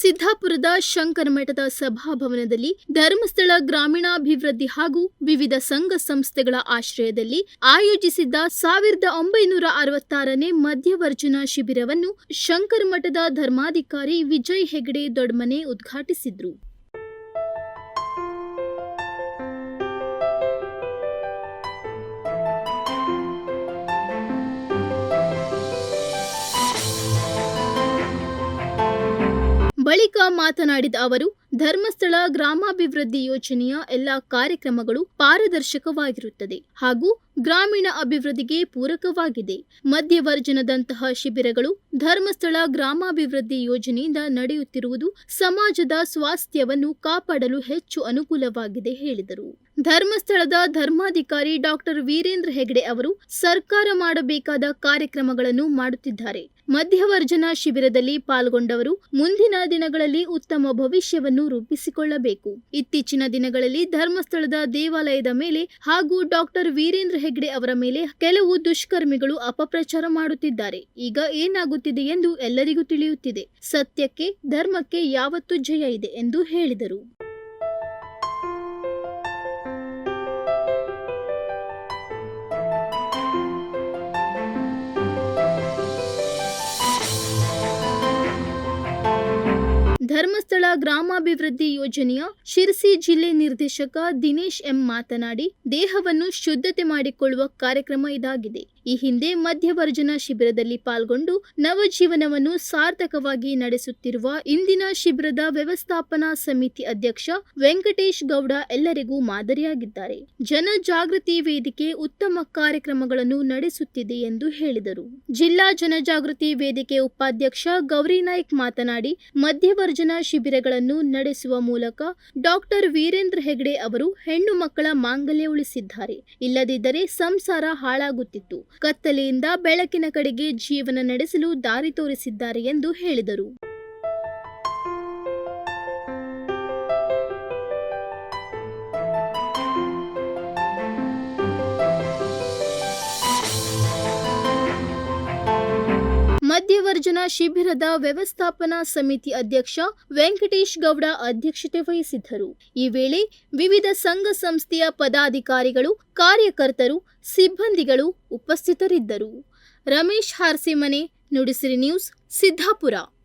ಸಿದ್ದಾಪುರದ ಶಂಕರಮಠದ ಸಭಾಭವನದಲ್ಲಿ ಧರ್ಮಸ್ಥಳ ಗ್ರಾಮೀಣಾಭಿವೃದ್ಧಿ ಹಾಗೂ ವಿವಿಧ ಸಂಘ ಸಂಸ್ಥೆಗಳ ಆಶ್ರಯದಲ್ಲಿ ಆಯೋಜಿಸಿದ್ದ ಸಾವಿರದ ಒಂಬೈನೂರ ಅರವತ್ತಾರನೇ ಮಧ್ಯವರ್ಜನ ಶಿಬಿರವನ್ನು ಶಂಕರಮಠದ ಧರ್ಮಾಧಿಕಾರಿ ವಿಜಯ್ ಹೆಗಡೆ ದೊಡ್ಮನೆ ಉದ್ಘಾಟಿಸಿದ್ರು. ಬಳಿಕ ಮಾತನಾಡಿದ ಅವರು, ಧರ್ಮಸ್ಥಳ ಗ್ರಾಮಾಭಿವೃದ್ಧಿ ಯೋಜನೆಯ ಎಲ್ಲಾ ಕಾರ್ಯಕ್ರಮಗಳು ಪಾರದರ್ಶಕವಾಗಿರುತ್ತದೆ ಹಾಗೂ ಗ್ರಾಮೀಣ ಅಭಿವೃದ್ಧಿಗೆ ಪೂರಕವಾಗಿದೆ. ಮಧ್ಯವರ್ಜನದಂತಹ ಶಿಬಿರಗಳು ಧರ್ಮಸ್ಥಳ ಗ್ರಾಮಾಭಿವೃದ್ಧಿ ಯೋಜನೆಯಿಂದ ನಡೆಯುತ್ತಿರುವುದು ಸಮಾಜದ ಸ್ವಾಸ್ಥ್ಯವನ್ನು ಕಾಪಾಡಲು ಹೆಚ್ಚು ಅನುಕೂಲವಾಗಿದೆ, ಹೇಳಿದರು. ಧರ್ಮಸ್ಥಳದ ಧರ್ಮಾಧಿಕಾರಿ ಡಾಕ್ಟರ್ ವೀರೇಂದ್ರ ಹೆಗಡೆ ಅವರು ಸರ್ಕಾರ ಮಾಡಬೇಕಾದ ಕಾರ್ಯಕ್ರಮಗಳನ್ನು ಮಾಡುತ್ತಿದ್ದಾರೆ. ಮಧ್ಯವರ್ಜನ ಶಿಬಿರದಲ್ಲಿ ಪಾಲ್ಗೊಂಡವರು ಮುಂದಿನ ದಿನಗಳಲ್ಲಿ ಉತ್ತಮ ಭವಿಷ್ಯವನ್ನು ರೂಪಿಸಿಕೊಳ್ಳಬೇಕು. ಇತ್ತೀಚಿನ ದಿನಗಳಲ್ಲಿ ಧರ್ಮಸ್ಥಳದ ದೇವಾಲಯದ ಮೇಲೆ ಹಾಗೂ ಡಾಕ್ಟರ್ ವೀರೇಂದ್ರ ಹೆಗ್ಡೆ ಅವರ ಮೇಲೆ ಕೆಲವು ದುಷ್ಕರ್ಮಿಗಳು ಅಪಪ್ರಚಾರ ಮಾಡುತ್ತಿದ್ದಾರೆ. ಈಗ ಏನಾಗುತ್ತಿದೆ ಎಂದು ಎಲ್ಲರಿಗೂ ತಿಳಿಯುತ್ತಿದೆ. ಸತ್ಯಕ್ಕೆ, ಧರ್ಮಕ್ಕೆ ಯಾವತ್ತು ಜಯ ಇದೆ ಎಂದು ಹೇಳಿದರು. ಧರ್ಮಸ್ಥಳ ಗ್ರಾಮಾಭಿವೃದ್ಧಿ ಯೋಜನೆಯ ಶಿರಸಿ ಜಿಲ್ಲೆ ನಿರ್ದೇಶಕ ದಿನೇಶ್ ಎಂ ಮಾತನಾಡಿ, ದೇಹವನ್ನು ಶುದ್ಧತೆ ಮಾಡಿಕೊಳ್ಳುವ ಕಾರ್ಯಕ್ರಮ ಇದಾಗಿದೆ. ಈ ಹಿಂದೆ ಮಧ್ಯವರ್ಜನ ಶಿಬಿರದಲ್ಲಿ ಪಾಲ್ಗೊಂಡು ನವಜೀವನವನ್ನು ಸಾರ್ಥಕವಾಗಿ ನಡೆಸುತ್ತಿರುವ ಇಂದಿನ ಶಿಬಿರದ ವ್ಯವಸ್ಥಾಪನಾ ಸಮಿತಿ ಅಧ್ಯಕ್ಷ ವೆಂಕಟೇಶ್ ಗೌಡ ಎಲ್ಲರಿಗೂ ಮಾದರಿಯಾಗಿದ್ದಾರೆ. ಜನಜಾಗೃತಿ ವೇದಿಕೆ ಉತ್ತಮ ಕಾರ್ಯಕ್ರಮಗಳನ್ನು ನಡೆಸುತ್ತಿದೆ ಎಂದು ಹೇಳಿದರು. ಜಿಲ್ಲಾ ಜನಜಾಗೃತಿ ವೇದಿಕೆ ಉಪಾಧ್ಯಕ್ಷ ಗೌರಿ ನಾಯ್ಕ್ ಮಾತನಾಡಿ ಮಧ್ಯವರ್ಜನ ಶಿಬಿರಗಳನ್ನು ನಡೆಸುವ ಮೂಲಕ ಡಾಕ್ಟರ್ ವೀರೇಂದ್ರ ಹೆಗಡೆ ಅವರು ಹೆಣ್ಣು ಮಕ್ಕಳ ಮಾಂಗಲ್ಯ ಉಳಿಸಿದ್ದಾರೆ. ಇಲ್ಲದಿದ್ದರೆ ಸಂಸಾರ ಹಾಳಾಗುತ್ತಿತ್ತು. ಕತ್ತಲೆಯಿಂದ ಬೆಳಕಿನ ಕಡೆಗೆ ಜೀವನ ನಡೆಸಲು ದಾರಿ ತೋರಿಸಿದ್ದಾರೆ ಎಂದು ಹೇಳಿದರು. ಮಧ್ಯವರ್ಜನ ಶಿಬಿರದ ವ್ಯವಸ್ಥಾಪನಾ ಸಮಿತಿ ಅಧ್ಯಕ್ಷ ವೆಂಕಟೇಶ್ ಗೌಡ ಅಧ್ಯಕ್ಷತೆ ವಹಿಸಿದ್ದರು. ಈ ವೇಳೆ ವಿವಿಧ ಸಂಘ ಸಂಸ್ಥೆಯ ಪದಾಧಿಕಾರಿಗಳು, ಕಾರ್ಯಕರ್ತರು, ಸಿಬ್ಬಂದಿಗಳು ಉಪಸ್ಥಿತರಿದ್ದರು. ರಮೇಶ್ ಹಾರ್ಸಿಮನೆ, ನುಡಿಸಿರಿ ನ್ಯೂಸ್, ಸಿದ್ದಾಪುರ.